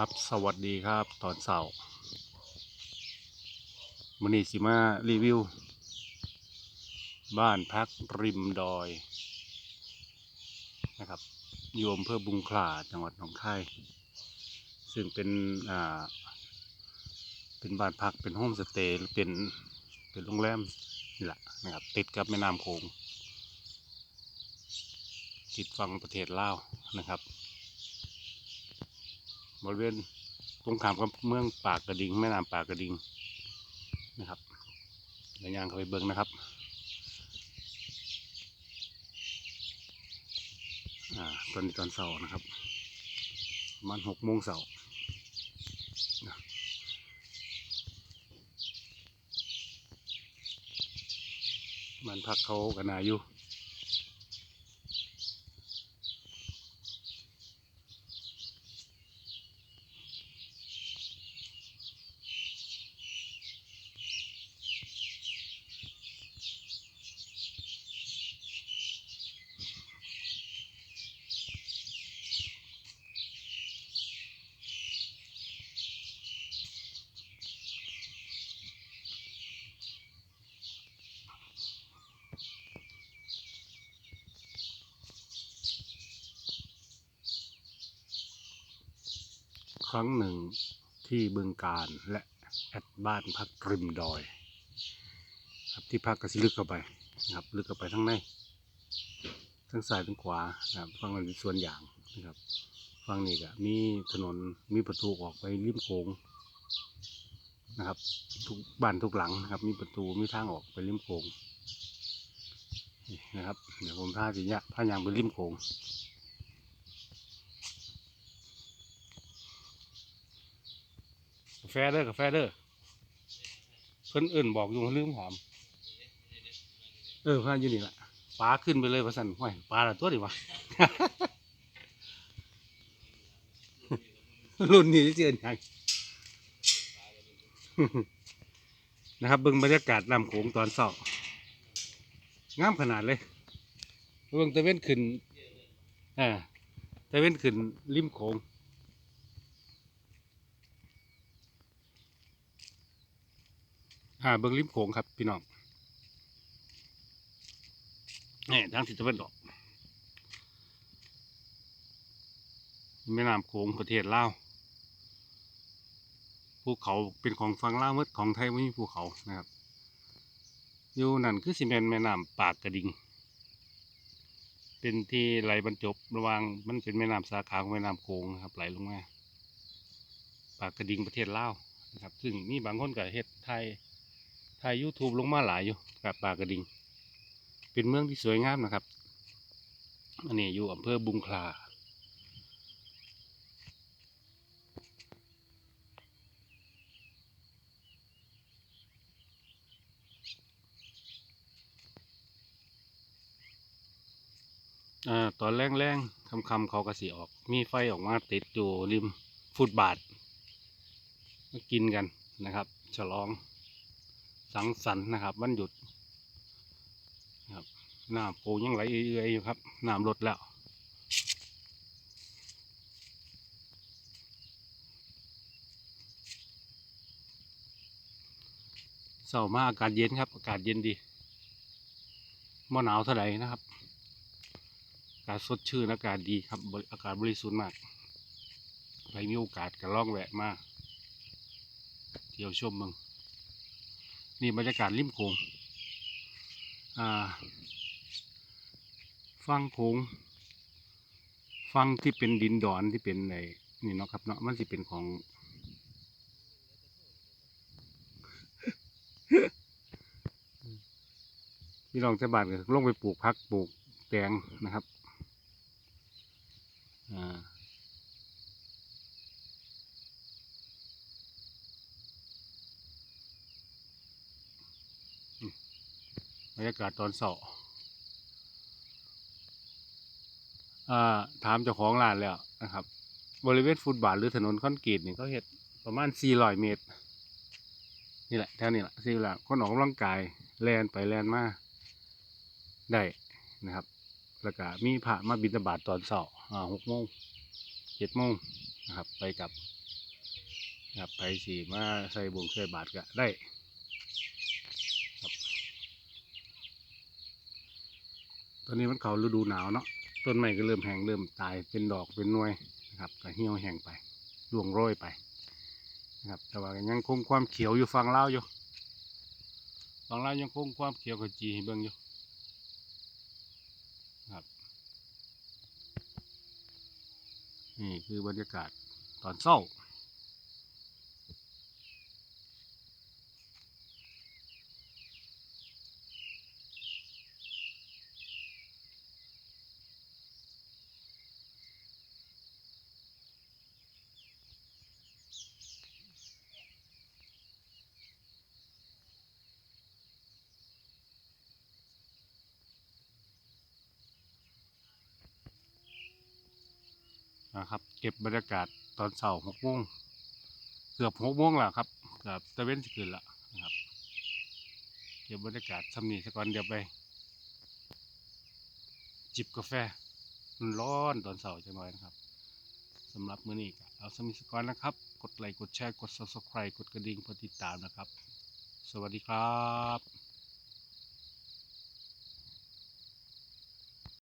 ครับสวัสดีครับตอนเสาร์มันนี้สิมารีวิว บ้านพักริมดอยนะครับอยู่อำเภอบุงขลาจังหวัดหนองคายซึ่งเป็นอ่าเป็นบ้านพักเป็นโฮมสเตย์หรือเป็นเป็นโรงแรมนี่แหละนะครับติดกับแม่น้ำโขงติดฝั่งประเทศลาวนะครับ บริเวณตรงข้ามกับเมืองปากกระดิงแม่น้ำปากกระดิงนะครับเดี๋ยวยางเข้าไปเบิ้งนะครับอ่าตอนนี้ตอนเสาร์นะครับประมาณหกโมงเสาร์มันพักเขากันนาอยู่ รั้งหนึ่งที่บึงการและแอดบ้านพักริมดอย ครับที่พักกระสิลึกเข้าไปนะครับลึกเข้าไปทั้งในทั้งซ้ายทั้งขวานะครับฝั่งนั้นเป็นส่วนอย่างนะครับฝั่งนี้ก็มีถนนมีประตูออกไปริมโขงนะครับทุกบ้านทุกหลังนะครับ มีประตูมีทางออกไปริมโขงนี่นะครับ เดี๋ยวผมพาจะยะพายางไปริมโขง กาแฟเด้อกาแฟเด้อเพิ่นเอิ่นบอกอยู่ลืมถามเออพาอยู่นี่แหละปลาขึ้นไปเลยว่าสันห้อยปลาละตัวดิวะ รุ่นนี้เจอยังนะครับเบิ่งบรรยากาศลำโขงตอนเช้างามขนาดเลยเบิ่งตะเว้นขึ้นอ่าตะเว้นขึ้นริมโขง อ่าเบิ้งริมโขงครับพี่น้องนี่ทางทิศตะวันออกแม่น้ำโขงประเทศลาวภูเขาเป็นของฝั่งลาวหมดของไทยไม่มีภูเขานะครับอยู่นั่นคือสิเมนแม่น้ำปากกระดิงเป็นที่ไหลบรรจบระวางมันเป็นแม่น้ำสาขาของแม่น้ำโขงครับไหลลงมาปากกระดิ่งประเทศลาวนะครับ ซึ่งมีบางคนก็เฮ็ดไทย ถ่าย YouTube ลงมาหลายอยู่กับปากระดิงเป็นเมืองที่สวยงามนะครับ อันนี้อยู่อำเภอบุงคลาอ่าตอนแรงๆคำๆเขากระสีออก มีไฟออกมาติดอยู่ริมฟุตบาท มากินกันนะครับ ฉลอง สังสรรค์นะครับ วันหยุดนะครับน้ำโขงยังไหลเอื่อยอยู่ครับน้ำลดแล้วเสาร์มาอากาศเย็นครับ อากาศเย็นดีม่หนาวเท่าไหร่นะครับ อากาศสดชื่นอากาศดีครับ อากาศบริสุทธิ์มากใครมีโอกาสก็ล่องแวะมาเที่ยวชมเมือง นี่บรรยากาศริมโขงฟังโขงฟังที่เป็นดินดอนที่เป็นในนี่เนาะครับเนาะมันสิเป็นของ พี่น้องชาวบ้านก็ลงไปปลูกพักปลูกแตงนะครับ อ่า บรรยากาศตอนเสาร์อ่าถามเจ้าของร้านแล้วนะครับ บริเวณฟุตบาทหรือถนนคอนกรีตนี่เขาเห็ดประมาณ 400 เมตร นี่แหละแถวนี้แหละสี่หลักคนออกกำลังกายแลนไปแลนมาได้นะครับ แล้วก็มีพระมาบิณฑบาตตอนเสาร์อ่าหกโมงเจ็ดโมงนะครับ ไปกับครับไปสีมาใส่บวงใส่บาทก็ได้ครับ ตอนนี้มันเขาฤดูหนาวเนาะต้นไม้ก็เริ่มแห้งเริ่มตายเป็นดอกเป็นหน่วยนะครับก็เหี่ยวแห้งไปร่วงโรยไปนะครับแต่ว่ายังคงความเขียวอยู่ฝั่งเล่าอยู่ฝั่งเล่ายังคงความเขียวขจีเบิ่งอยู่ครับนี่คือบรรยากาศตอนเช้า นะครับ เก็บบรรยากาศตอนเช้าหกโมงเกือบหกโมงแล้วครับเกือบตะเว้นสิขึ้นล้วนะครับ เก็บบรรยากาศสำนีสก่อนเดี๋ยวไป จิบกาแฟมันร้อนตอนเช้าจังหน่อยนะครับสำหรับมื้อนี้เอาสำนีสก่อนนะครับ กดไลค์กดแชร์กด subscribe กดกระดิ่งเพื่อติดตามนะครับ สวัสดีครับ